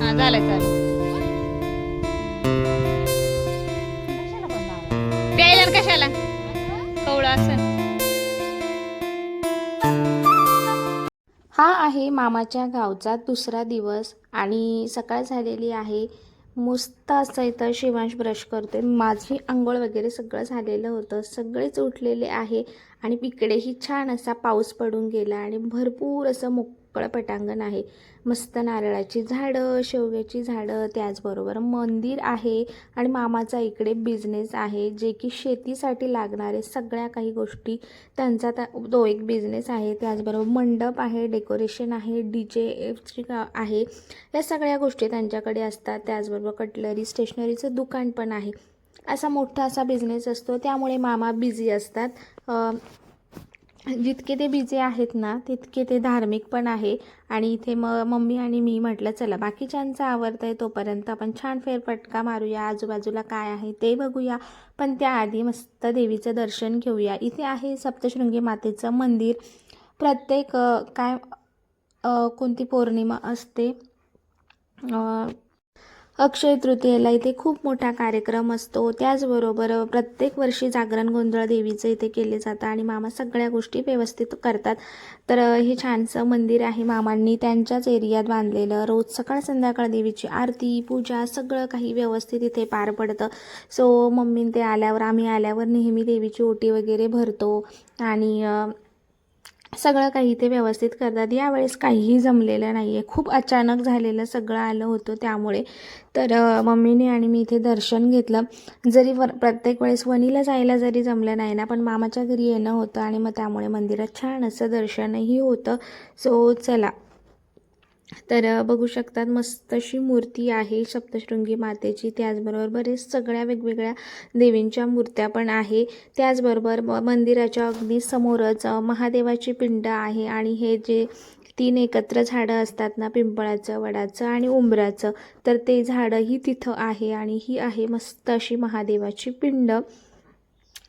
हा झालं चालू प्यायला कशाला? कवळं असं. हा आहे मामाच्या गावचा दुसरा दिवस आणि सकाळ झालेली आहे. मस्त असं इथं शिवांश ब्रश करते माझी आंघोळ वगैरे सगळं झालेलं होतं. सगळेच उठलेले आहे आणि इकडेही छान असा पाऊस पडून गेला आणि भरपूर असं मोकळं पटांगण आहे. मस्त नारळाची झाडं शेवग्याची झाडं त्याचबरोबर मंदिर आहे आणि मामाचा इकडे बिझनेस आहे. जे की शेतीसाठी लागणारे सगळ्या काही गोष्टी त्यांचा त्या तो एक बिझनेस आहे. त्याचबरोबर मंडप आहे डेकोरेशन आहे डी जे एफची आहे. या सगळ्या गोष्टी त्यांच्याकडे असतात. त्याचबरोबर कटलरी स्टेशनरीचं दुकान पण आहे. असा मोठा असा बिझनेस असतो. त्यामुळे मामा बिझी असतात. जितके ते बिझी आहेत ना तितके ते धार्मिक पण आहे. आणि इथे मग मम्मी आणि मी म्हटलं चला बाकीच्यांचं आवडतं आहे तोपर्यंत आपण छान फेरफटका मारूया. आजूबाजूला काय आहे ते बघूया. पण त्याआधी मस्त देवीचं दर्शन घेऊया. इथे आहे सप्तशृंगी मातेचं मंदिर. प्रत्येक काय कोणती पौर्णिमा असते अक्षय तृतीयेला इथे खूप मोठा कार्यक्रम असतो. त्याचबरोबर प्रत्येक वर्षी जागरण गोंधळ देवीचं इथे केले जातं आणि मामा सगळ्या गोष्टी व्यवस्थित करतात. तर हे छानसं मंदिर आहे मामांनी त्यांच्याच एरियात बांधलेलं. रोज सकाळ संध्याकाळ देवीची आरती पूजा सगळं काही व्यवस्थित इथे पार पडतं. सो मम्मी ते आल्यावर आम्ही आल्यावर नेहमी देवीची ओटी वगैरे भरतो. आणि सगळं काही ते व्यवस्थित करतात. यावेळेस काहीही जमलेलं नाही आहे खूप अचानक झालेलं सगळं आलं होतं त्यामुळे. तर मम्मीने आणि मी इथे दर्शन घेतलं. जरी वर प्रत्येक वेळेस वणीला जायला जरी जमलं नाही ना पण मामाच्या घरी येणं होतं आणि मग त्यामुळे मंदिरात छान असं दर्शनही होतं. सो चला. तर बघू शकतात मस्त अशी मूर्ती आहे सप्तशृंगी मातेची. त्याचबरोबर बरेच सगळ्या वेगवेगळ्या देवींच्या मूर्त्या पण आहे. त्याचबरोबर म- मंदिराच्या अगदी समोरच महादेवाची पिंड आहे आणि हे जे तीन एकत्र झाडं असतात ना पिंपळाचं वडाचं आणि उंबराचं तर ते झाडंही तिथं आहे आणि ही आहे मस्त अशी महादेवाची पिंड.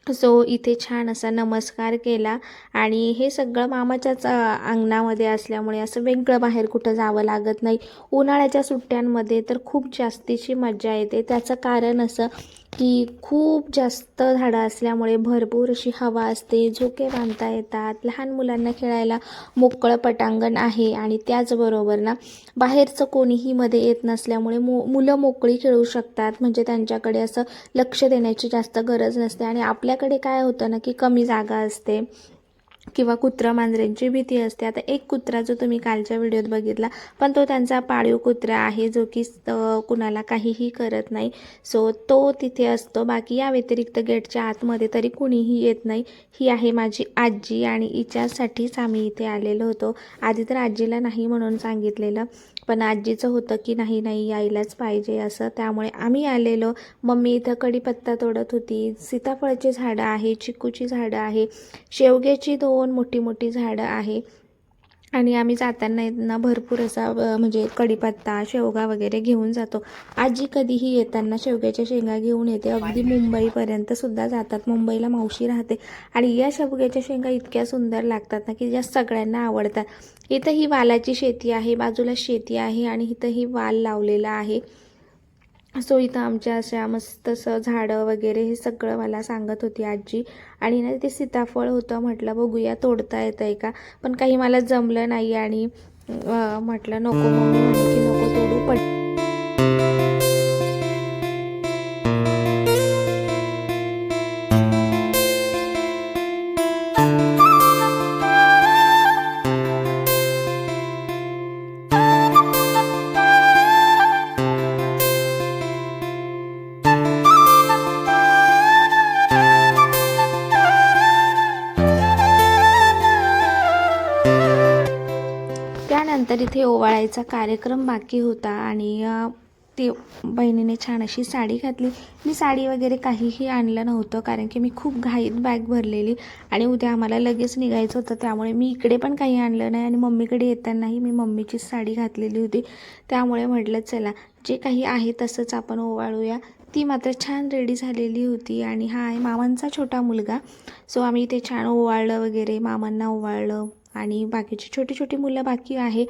सो इथे छान असा नमस्कार केला आणि हे सगळं मामाच्याच अंगणामध्ये असल्यामुळे असं वेगळं बाहेर कुठं जावं लागत नाही. उन्हाळ्याच्या सुट्ट्यांमध्ये तर खूप जास्तीची मज्जा येते. त्याचं कारण असं की खूप जास्त झाडं असल्यामुळे भरपूर अशी हवा असते झोके बांधता येतात लहान मुलांना खेळायला मोकळं पटांगण आहे आणि त्याचबरोबर ना बाहेरचं कोणीही मध्ये येत नसल्यामुळे मु मुलं मोकळी खेळू शकतात. म्हणजे त्यांच्याकडे असं लक्ष देण्याची जास्त गरज नसते आणि आपल्याकडे काय होतं ना की कमी जागा असते. किंवा कुत्रा मांजऱ्यांची भीती असते. आता एक कुत्रा जो तुम्ही कालच्या व्हिडिओत बघितला पण तो त्यांचा पाळीव कुत्रा आहे जो की कुणाला काहीही करत नाही. सो तो तिथे असतो. बाकी या व्यतिरिक्त गेटच्या आतमध्ये तरी कुणीही येत नाही. ही आहे माझी आजी आणि हिच्यासाठीच आम्ही इथे आलेलो होतो. आधी तर आजीला नाही म्हणून सांगितलेलं पण आजीचं होतं की नाही नाही यायलाच पाहिजे असं. त्यामुळे आम्ही आलेलो. मम्मी इथं कढीपत्ता तोडत होती. सीताफळाची झाडं आहे चिकूची झाडं आहे. शेवग्याची दोन मोठी मोठी झाडं आहे. आणि आम्ही जाताना येताना भरपूर असा म्हणजे कढीपत्ता शेवगा वगैरे घेऊन जातो. आजी कधीही येताना शेवग्याच्या शेंगा घेऊन येते. अगदी मुंबईपर्यंत सुद्धा जातात. मुंबईला मावशी राहते. आणि या शेवग्याच्या शेंगा इतक्या सुंदर लागतात ना की ज्या सगळ्यांना आवडतात. इथं ही वालाची शेती आहे बाजूला शेती आहे आणि इथं ही वाल लावलेला आहे. सो इथं आमच्या अशा मस्त असं झाडं वगैरे हे सगळं मला सांगत होती आजी. आणि ना ते सीताफळ होतं म्हटलं बघूया तोडता येतं आहे का? पण काही मला जमलं नाही आणि म्हटलं नको मम्मी म्हणे की नको तोडू पट ओवाळायचा कार्यक्रम बाकी होता आणि ते बहिणीने छान अशी साडी घातली. मी साडी वगैरे काहीही आणलं नव्हतं कारण की मी खूप घाईत बॅग भरलेली आणि उद्या आम्हाला लगेच निघायचं होतं. त्यामुळे मी इकडे पण काही आणलं नाही आणि मम्मीकडे येतानाही मी मम्मीचीच साडी घातलेली होती. त्यामुळे म्हटलं चला जे काही आहे तसंच आपण ओवाळूया. ती मात्र छान रेडी झालेली होती आणि हा आहे मामांचा छोटा मुलगा. सो आम्ही ते छान ओवाळलं वगैरे मामांना ओवाळलं. आणि बाकीची छोटी छोटी मुलं बाकी आहे.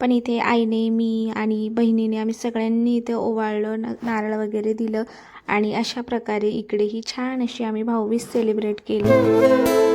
पण इथे आईने मी आणि बहिणीने आम्ही सगळ्यांनी इथे ओवाळलं न- नारळ वगैरे दिलं आणि अशा प्रकारे इकडे ही छान अशी आम्ही भाऊबीज सेलिब्रेट केली.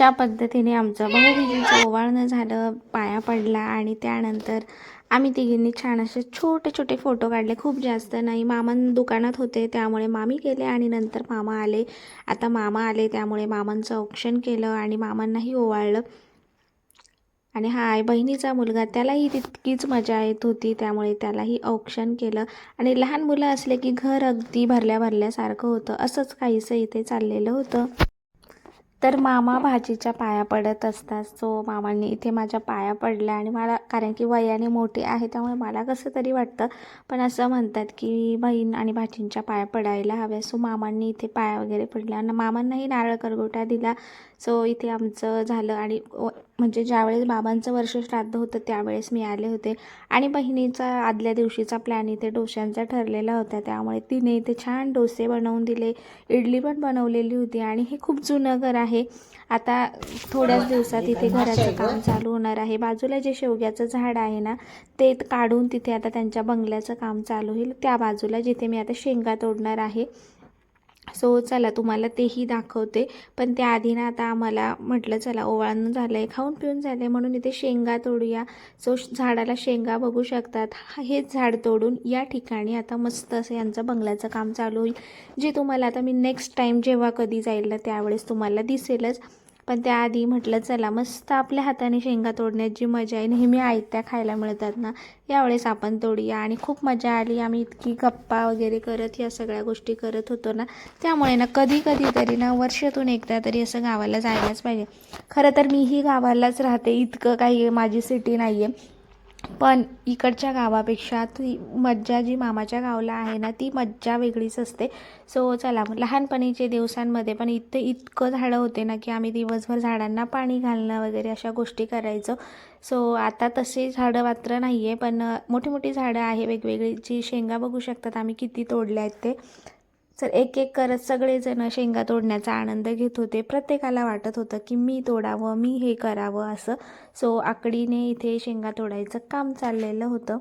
ज्या अशा पद्धतीने आमचं भाऊबीजेचं ओवाळणं झालं पाया पडला आणि त्यानंतर आम्ही तिघींनी छान असे छोटे छोटे फोटो काढले. खूप जास्त नाही मामान दुकानात होते त्यामुळे मामी गेले आणि नंतर मामा आले. आता मामा आले त्यामुळे मामांचं औक्षण केलं आणि मामांनाही ओवाळलं. आणि हा आहे बहिणीचा मुलगा त्यालाही तितकीच मजा येत होती त्यामुळे त्यालाही औक्षण केलं. आणि लहान मुलं असले की घर अगदी भरल्या भरल्यासारखं होतं असंच काहीसं इथे चाललेलं होतं. तर मामा भाजीच्या पाया पडत असतात. सो मामांनी इथे माझ्या पाया पडल्या आणि मला कारण की वयाने मोठे आहे त्यामुळे मला कसं तरी वाटतं. पण असं म्हणतात की बहीण आणि भाजींच्या पाया पडायला हव्या. सो मामांनी इथे पाया वगैरे पडल्या. आणि मामांनाही नारळ करगोटा दिला. सो इथे आमचं झालं आणि व- म्हणजे ज्यावेळेस बाबांचं वर्ष श्राद्ध होतं त्यावेळेस मी आले होते. आणि बहिणीचा आदल्या दिवशीचा प्लॅन इथे डोश्यांचा ठरलेला होता. त्यामुळे तिने इथे छान डोसे बनवून दिले. इडली पण बनवलेली होती आणि हे खूप जुनं घर आहे. आता थोड्याच दिवसात इथे घराचं काम चालू होणार आहे. बाजूला जे शेवग्याचं झाड आहे ना ते काढून तिथे आता त्यांच्या बंगल्याचं काम चालू होईल. त्या बाजूला जिथे मी आता शेंगा तोडणार आहे. सो चला तुम्हाला तेही दाखवते. पण त्याआधी ना आता आम्हाला म्हटलं चला ओवाळणं झालं आहे खाऊन पिऊन झालं आहे म्हणून इथे शेंगा तोडूया. सो झाडाला शेंगा बघू शकतात. हा- हेच झाड तोडून या ठिकाणी आता मस्त असं यांचं बंगल्याचं काम चालू होईल. जे तुम्हाला आता मी नेक्स्ट टाईम जेव्हा कधी जाईल ना त्यावेळेस तुम्हाला दिसेलच. पण त्याआधी म्हटलं चला मस्त आपल्या हाताने शेंगा तोडण्यात जी मजा आहे नेहमी आयत्या खायला मिळतात ना यावेळेस आपण तोडूया. आणि खूप मजा आली. आम्ही इतकी गप्पा वगैरे करत या सगळ्या गोष्टी करत होतो ना त्यामुळे ना कधी कधी तरी ना वर्षातून एकदा तरी असं गावाला जायलाच पाहिजे. खरं तर मीही गावालाच राहते इतकं काही माझी सिटी नाही आहे पण इकडच्या गावापेक्षा ती मज्जा जी मामाच्या गावाला आहे ना ती मज्जा वेगळीच असते. सो चला लहानपणीचे दिवसांमध्ये पण इथं इतकं झाडं होते ना की आम्ही दिवसभर झाडांना पाणी घालणं वगैरे अशा गोष्टी करायचो. सो आता तसे झाडं मात्र नाही आहे पण मोठी मोठी झाडं आहे वेगवेगळी जी शेंगा बघू शकतात आम्ही किती तोडल्या आहेत ते. तर एक एक करत सगळेजण शेंगा तोडण्याचा आनंद घेत होते. प्रत्येकाला वाटत होतं की मी तोडावं मी हे करावं असं. सो आकडीने इथे शेंगा तोडायचं काम चाललेलं होतं.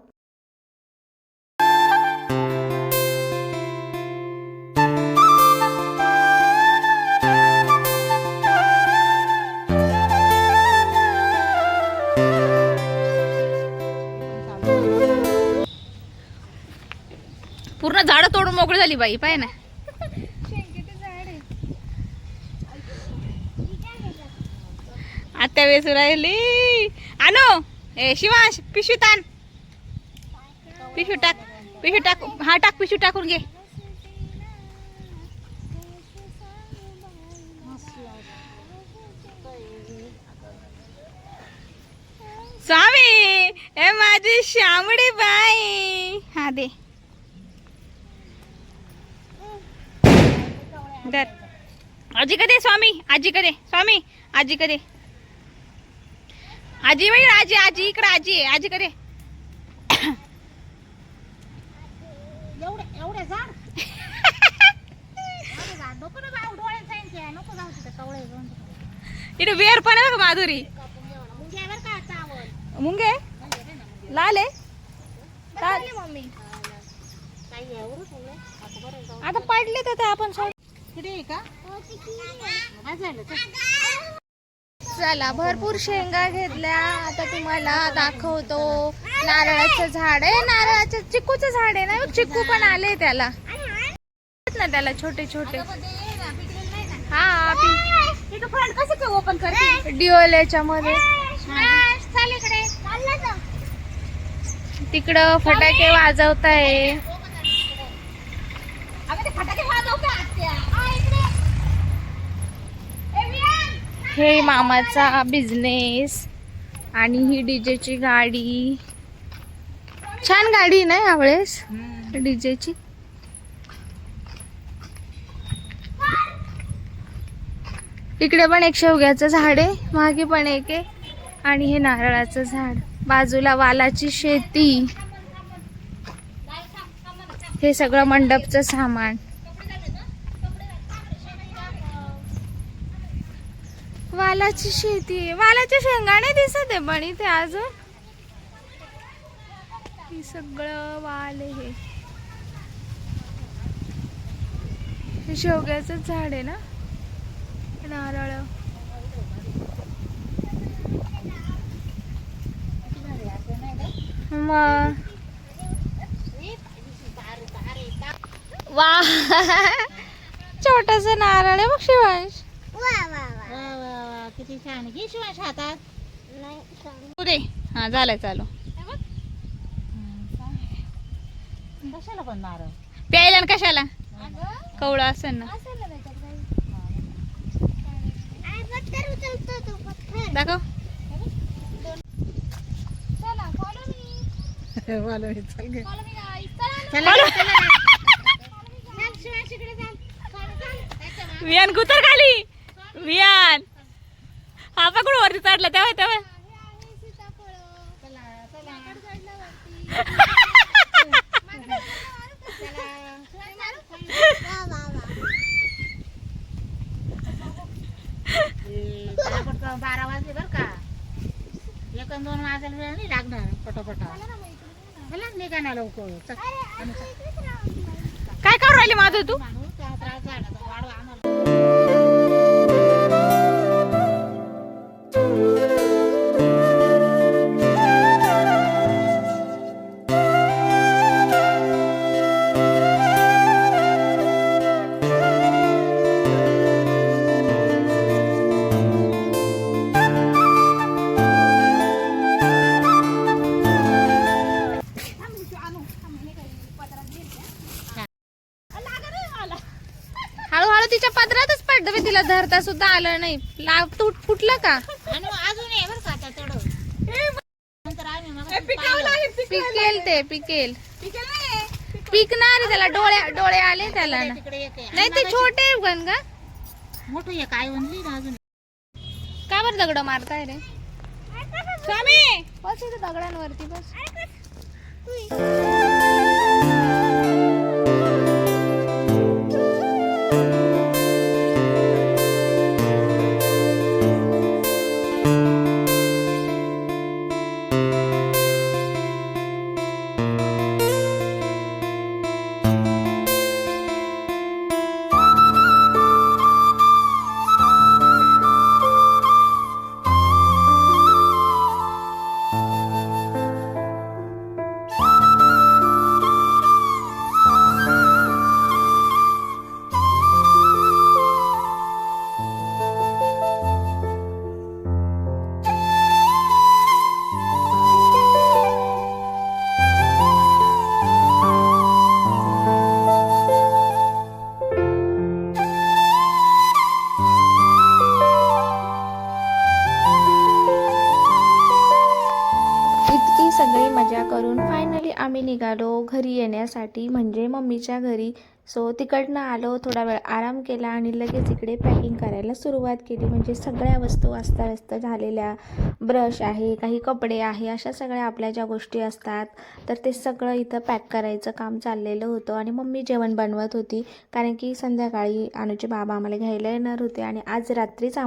पूर्ण झाडं तोडून मोकळी झाली बाई पाय ना. आत्या वेसू राहिली. आणो ए शिवांश पिशू तान पिशू टाक. पिशू टाक. हा टाक पिशू टाकून घे. स्वामी ए माझी श्यामडी बाई. हा दे. दर आजी कधी स्वामी. आजी कधी स्वामी आजी कधी आजी बाई आजी आजी इकडे आजी आहे. आजी घेऊन इथे वेर पण आहे माधुरी. मुंगे लाल आहे? आता पडले तर ते आपण का? हा झालं चला भरपूर शेंगा घेतल्या. आता तुम्हाला दाखवतो. नारळाचं झाड आहे. नारळाचं चिकूचं झाड आहे ना? चिकू पण आले त्याला. ना त्याला छोटे छोटे. हा तिथं ओपन करते डिओलेच्या मध्ये. तिकडं फटाके वाजवताय. फटाके वाजवता आत्या. आ, इकडे. ए, विहान. हे मामाचा बिझनेस आणि ही डीजेची गाडी. छान गाडी ना यावेळेस? डीजेची? इकडे पण एक शेवग्याचं झाड आहे. मागे पण एक आहे. आणि हे नारळाचं झाड. बाजूला वालाची शेती. हे सगळं मंडपचं सामान. वालाची शेती आहे. वालाचे शेंगाणे दिसत आहे पण इथे अजून. हे सगळं वाल आहे हे. शेवग्याचं झाड आहे ना? नारळ. मग. वा. छोटस नारळ आहे मग शिवांश. किती छान घे शिवाश हातात दे. हा झालंय चालू. कशाला पण नारळ प्यायला ना कशाला? कवळा असेल ना. दाखव. वियान कुतर खाली. वियान हा पकडून वरती चढला? तेव्हा तेव्हा. बारा वाजले बर का एक दोन वाजायला वेळ नाही लागणार पटापटा चला निघा ना लवकर. काय करू राहिली माझं तू? त्रास झाला वाढवा आम्हाला तिच्या पदरातच पडलं तिला धरता सुद्धा आलं नाही. लाव तुट फुटलं का? आणि अजून आहे बरं का त्या थोडं नंतर आम्ही मग पिकेल ते पिकेल. पिकणार त्याला डोळे डोळे आले त्याला ना. तिकडे एक आहे. नाही ते छोटे आहे गण का मोठं एक काय म्हणली ना अजून. का बरं दगड मारताय रे? स्वामी! बस इथे दगडांवरती बस. मजा करून फायनली आम्ही निघालो घरी येण्यासाठी. म्हणजे मम्मीच्या घरी. सो तिकडनं आलो थोडा वेळ आराम केला आणि लगेच इकडे पॅकिंग करायला सुरुवात केली. म्हणजे सगळ्या वस्तू अस्ताव्यस्त झालेल्या. ब्रश आहे काही कपडे आहे अशा सगळ्या आपल्या ज्या गोष्टी असतात तर ते सगळं इथं पॅक करायचं काम चाललेलं होतं आणि मम्मी जेवण बनवत होती. कारण की संध्याकाळी अनुचे बाबा आम्हाला घ्यायला येणार होते आणि आज रात्रीच